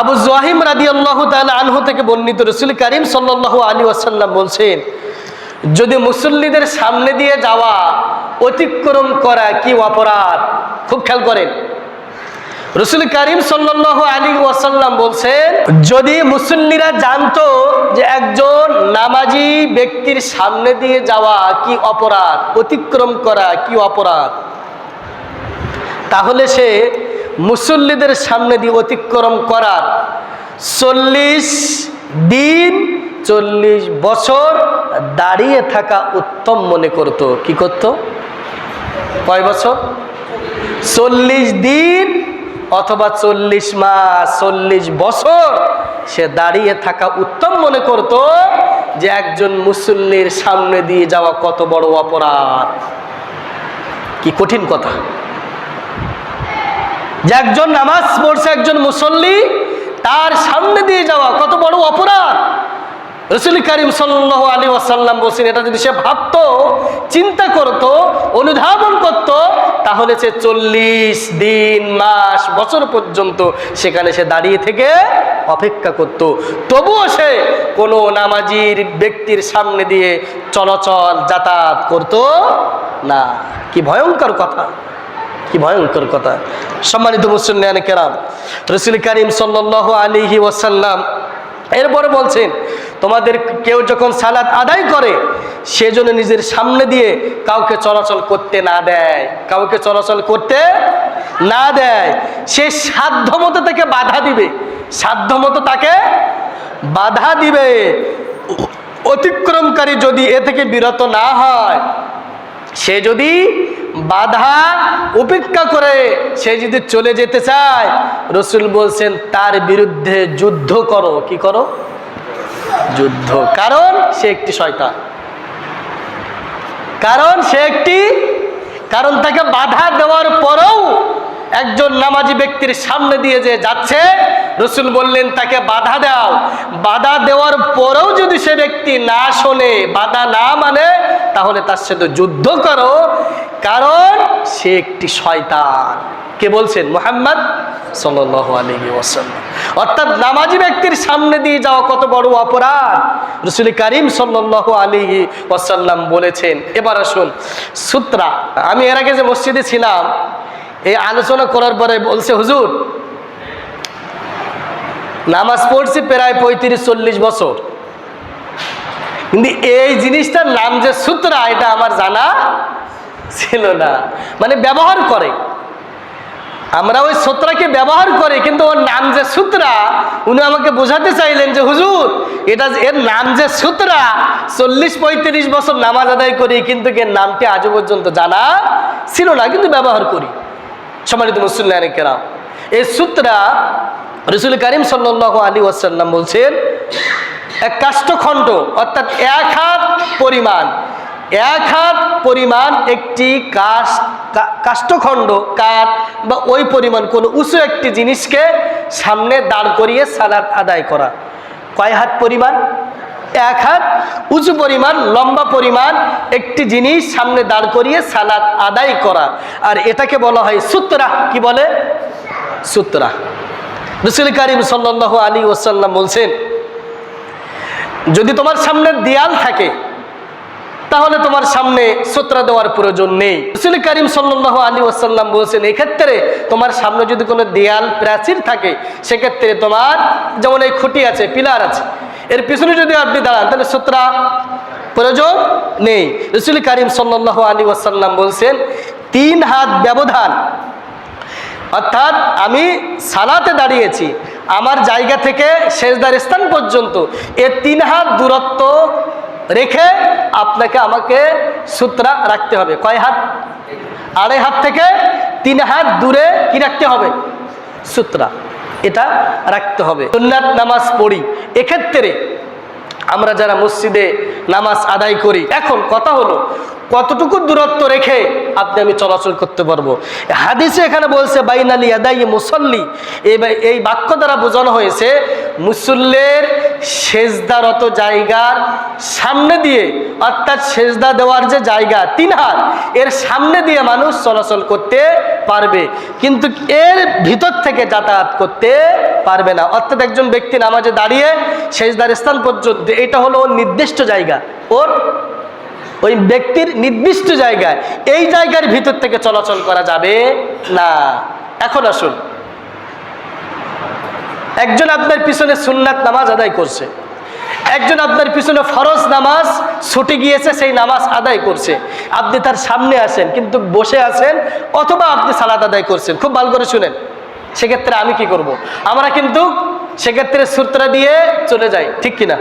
আবু জহিম রাদি আল্লাহ আনহু থেকে বর্ণিত রসুল করিম সাল্লাহ আলী ওয়াসাল্লাম বলছেন, যদি মুসল্লিদের সামনে দিয়ে যাওয়া অতিক্রম করা কি অপরাধ? খুব খেয়াল করেন। রসুল করিম সাল্লাহ আলী ওয়াসাল্লাম বলছেন, যদি মুসল্লিরা জানতো যে একজন নামাজি ব্যক্তির সামনে দিয়ে যাওয়া কি অপরাধ, অতিক্রম করা কি অপরাধ, তাহলে সে মুসল্লিদের সামনে দিয়ে অতিক্রম করার চল্লিশ দিন, চল্লিশ বছর দাঁড়িয়ে থাকা উত্তম মনে করত। কি করত? কয় বছর? চল্লিশ দিন অথবা চল্লিশ মাস, চল্লিশ বছর সে দাঁড়িয়ে থাকা উত্তম মনে করত যে একজন মুসল্লির সামনে দিয়ে যাওয়া কত বড় অপরাধ। কি কঠিন কথা। যে একজন নামাজ পড়ছে, একজন মুসল্লি, তার সামনে দিয়ে যাওয়া কত বড় অপরাধ। রসুল করিম সাল্লাহ আলী ওয়াসাল্লাম বলছেন, এটা যদি সে ভাবতো, চিন্তা করত, অনুধাবন করত, তাহলে সে চল্লিশ দিন, মাস, বছর পর্যন্ত সেখানে সে দাঁড়িয়ে থেকে অপেক্ষা করত। তবুও সে কোনো নামাজির ব্যক্তির সামনে দিয়ে চলাচল যাতায়াত করত না। কি ভয়ঙ্কর কথা। কি ভয়ঙ্কর কথা। সম্মানিত মুসল্লিয়ান কেরাম, রসুল করিম সাল্লাহ আলিহি ওয়াসাল্লাম এরপরে বলছেন, তোমাদের কেউ যখন সালাত আদায় করে, সেজন্য নিজের সামনে দিয়ে কাউকে চলাচল করতে না দেয়। কাউকে চলাচল করতে না দেয়। সে সাধ্য মতো তাকে বাধা দিবে। সাধ্য মতো তাকে বাধা দিবে। অতিক্রমকারী যদি এ থেকে বিরত না হয়, সে যদি বাধা উপেক্ষা করে সে যদি চলে যেতে চায়, রসুল বলছেন, তার বিরুদ্ধে যুদ্ধ করো। কি করো? যুদ্ধ। কারণ সে একটি শয়তান। কারণ সে একটি, কারণ তাকে বাধা দেওয়ার পরেও একজন নামাজি ব্যক্তির সামনে দিয়ে যে যাচ্ছে, রসুল বললেন, তাকে বাধা দাও। বাধা দেওয়ার পরেও যদি সে ব্যক্তি না শোনে, বাধা না মানে তাহলে তার সাথে যুদ্ধ করো। কারণ সে একটি শয়তান। কে বলছেন? মোহাম্মদ সাল্লাহ ওয়াসাল্লাম। অর্থাৎ ব্যক্তির সামনে দিয়ে যাওয়া কত অপরাধ? ওয়াসাল্লাম বলেছেন, এবার আসুন, সূত্রা। আমি এর আগে যে মসজিদে ছিলাম, এই আলোচনা করার পরে বলছে, হুজুর, নামাজ পড়ছি প্রায় পঁয়ত্রিশ, চল্লিশ বছর। কিন্তু এই জিনিসটার নাম যে সূত্রা, এটা আমার জানা ছিল না। মানে ব্যবহার করে। আমরা ওই সূত্রাকে ব্যবহার করে, কিন্তু ওর নাম যে সূত্রা, উনি আমাকে বোঝাতে চাইলেন যে, হুজুর, এটা এর নাম যে সূত্রা, চল্লিশ পঁয়ত্রিশ বছর নামাজ আদায় করি, কিন্তু এর নামটি আজও পর্যন্ত জানা ছিল না, কিন্তু ব্যবহার করি। সম্মানিত মুসল্লান কেরাম, এই সূত্রা রসুল করিম সাল্লাহ আলী ওয়াসাল্লাম বলছেন, এক কাষ্ঠখণ্ড, অর্থাৎ এক হাত পরিমাণ এক হাত পরিমাণ একটি কাঠ কা- কাষ্ঠখণ্ড, কাঠ বা ওই পরিমাণ কোনো উঁচু একটি জিনিসকে সামনে দাঁড় করিয়ে সালাত আদায় করা। কয় হাত পরিমাণ? এক হাত। উঁচু পরিমাণ, লম্বা পরিমাণ একটি জিনিস সামনে দাঁড় করিয়ে সালাত আদায় করা। আর এটাকে বলা হয় সূত্রা কি বলে? সূত্রা রসুল করিম সাল্লাহ আলী ওসাল্লাম বলছেন, যদি তোমার সামনে দেয়াল থাকে তাহলে তোমার সামনে সূত্রা দেওয়ার প্রয়োজন নেই। রসুল করিম সাল্লাহ আলী ওসাল্লাম বলছেন, এক্ষেত্রে তোমার সামনে যদি কোনো দেয়াল প্রাচীর থাকে, সেক্ষেত্রে তোমার যেমন এই খুঁটি আছে, পিলার আছে, এর পিছনে যদি আপনি দাঁড়ান, তাহলে সূত্রা প্রয়োজন নেই। রসুল করিম সাল্লাহ আলী ওসাল্লাম বলছেন, তিন হাত ব্যবধান। অর্থাৎ আমি সালাতে দাঁড়িয়েছি, আমার জায়গা থেকে শেষদার স্থান পর্যন্ত, এ তিন হাত দূরত্ব রেখে আপনাকে আমাকে সূত্রা রাখতে হবে। কয় হাত? আড়াই হাত থেকে তিন হাত দূরে কি রাখতে হবে? সূত্রা। এটা রাখতে হবে। সুন্নাত নামাজ পড়ি। এক্ষেত্রে আমরা যারা মসজিদে নামাজ আদায় করি, এখন কথা হলো, কতটুকু দূরত্ব রেখে আপনি আমি চলাচল করতে পারব? হাদিসে এখানে বলছে, বাইনালি আদাই মুসল্লি। এই এই বাক্য দ্বারা বোঝানো হয়েছে মুসল্লের সেজদারত জায়গার সামনে দিয়ে, অর্থাৎ সেজদা দেওয়ার যে জায়গা, তিন হাত, এর সামনে দিয়ে মানুষ চলাচল করতে পারবে। কিন্তু এর ভিতর থেকে যাতায়াত করতে পারবে না। অর্থাৎ একজন ব্যক্তি নামাজে দাঁড়িয়ে সেজদার স্থান পর্যন্ত, এটা হলো ওর নির্দিষ্ট জায়গা। ওর ওই ব্যক্তির নির্দিষ্ট জায়গায়। এই জায়গার ভিতর থেকে চলাচল করা যাবে না। এখন আসুন। একজন আপনার পিছনে সুন্নাত নামাজ আদায় করছে। একজন আপনার পিছনে ফরজ নামাজ ছুটে গিয়েছে, সেই নামাজ আদায় করছে। আপনি তার সামনে আছেন, কিন্তু বসে আছেন, অথবা আপনি সালাদ আদায় করছেন। খুব ভালো করে শুনেন। সেক্ষেত্রে আমি কি করব। আমরা কিন্তু সেক্ষেত্রে সূত্রা দিয়ে চলে যাই, ঠিক কিনা?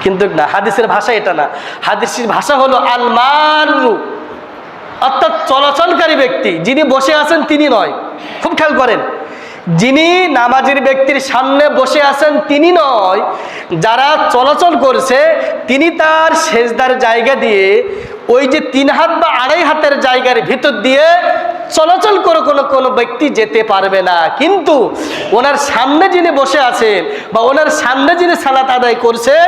কিন্তু না, হাদিসের ভাষা এটা না। হাদিসের ভাষা হলো আল মারু অর্থাৎ চলাচলকারী ব্যক্তি। যিনি বসে আছেন, তিনি নয়। খুব খেয়াল করেন। যিনি নামাজের ব্যক্তির সামনে বসে আছেন তিনি নয়, যারা চলাচল করছে, তিনি তার সেজদার জায়গা দিয়ে ওই যে তিন হাত বা আড়াই হাতের জায়গার ভিতর দিয়ে চলাচল করে কোনো কোনো ব্যক্তি যেতে পারবে না। কিন্তু ওনার সামনে যিনি বসে আছেন বা ওনার সামনে যিনি সালাত আদায় করছেন,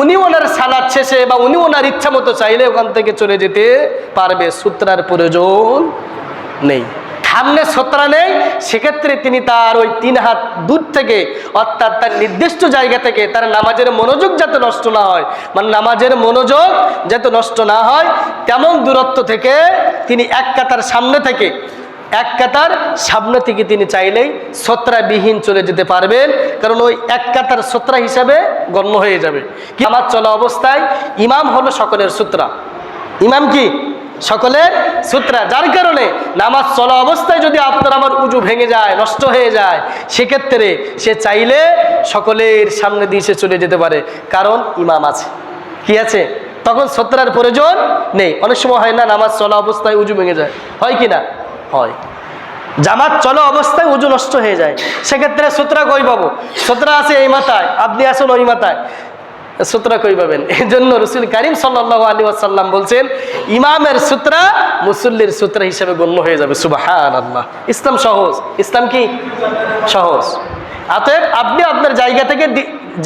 উনি ওনার সালাদ শেষে বা উনি ওনার ইচ্ছা মতো চাইলে ওখান থেকে চলে যেতে পারবে। সূত্রার প্রয়োজন নেই। সামনে সত্রা নেই, সেক্ষেত্রে তিনি তার ওই তিন হাত দূর থেকে, অর্থাৎ তার নির্দিষ্ট জায়গা থেকে তার নামাজের মনোযোগ যাতে নষ্ট না হয়। মানে নামাজের মনোযোগ যাতে নষ্ট না হয়, তেমন দূরত্ব থেকে তিনি এক কাতার সামনে থেকে, এক কাতার সামনে থেকে তিনি চাইলেই সত্রাবিহীন চলে যেতে পারবেন, কারণ ওই এক কাতার সত্রা হিসাবে গণ্য হয়ে যাবে। কি আমার চলা অবস্থায় ইমাম হলো সকলের সূত্রা ইমাম কি? সকলের সূত্রা। যার কারণে নামাজ চলা অবস্থায় যদি আপনার আমার উজু ভেঙে যায়, নষ্ট হয়ে যায়, সেক্ষেত্রে সে চাইলে সকলের সামনে দিয়ে সে চলে যেতে পারে। কারণ ইমাম আছে। কি আছে? তখন সত্রার প্রয়োজন নেই। অনেক সময় হয় না, নামাজ চলা অবস্থায় উজু ভেঙে যায়। হয় কি না? হয়। জামাত চলো অবস্থায় উজু নষ্ট হয়ে যায়। সেক্ষেত্রে সূত্রা কই পাবো? সূত্রা আছে এই মাথায়, আপনি আসুন ওই মাথায়। সূত্রা কই পাবেন? এই জন্য রসুল করিম সাল্লাহ আলী আসাল্লাম বলছেন, ইমামের সূত্রা মুসল্লির সূত্রা হিসেবে গণ্য হয়ে যাবে। সুবাহান আল্লাহ ইসলাম সহজ। ইসলাম কি? সহজ। অতএব আপনি আপনার জায়গা থেকে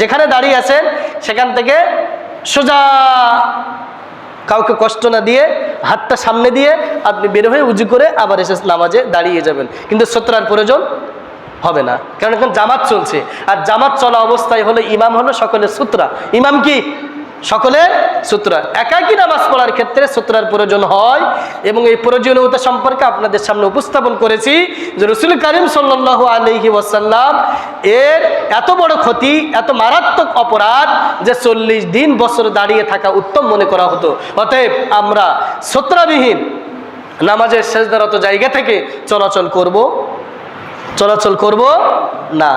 যেখানে দাঁড়িয়ে আছেন, সেখান থেকে সোজা কাউকে কষ্ট না দিয়ে, হাতটা সামনে দিয়ে আপনি বের হয়ে উজু করে আবার এসে নামাজে দাঁড়িয়ে যাবেন। কিন্তু সত্রার প্রয়োজন হবে না। কারণ এখন জামাত চলছে। আর জামাত চলা অবস্থায় হলো ইমাম হলো সকলের সূত্রা। ইমাম কি? সকলের সূত্রা। একাকি নামাজ পড়ার ক্ষেত্রে সূত্রার প্রয়োজন হয়। এবং এই প্রয়োজনীয়তা সম্পর্কে আপনাদের সামনে উপস্থাপন করেছি যে রসুল করিম সাল্লাহ আলহি ওয়াসাল্লাম এর এত বড় ক্ষতি, এত মারাত্মক অপরাধ যে চল্লিশ দিন বছর দাঁড়িয়ে থাকা উত্তম মনে করা হতো। অতএব আমরা সত্রাবিহীন নামাজের শেষদারত জায়গা থেকে চলাচল করব। চলাচল করব? না।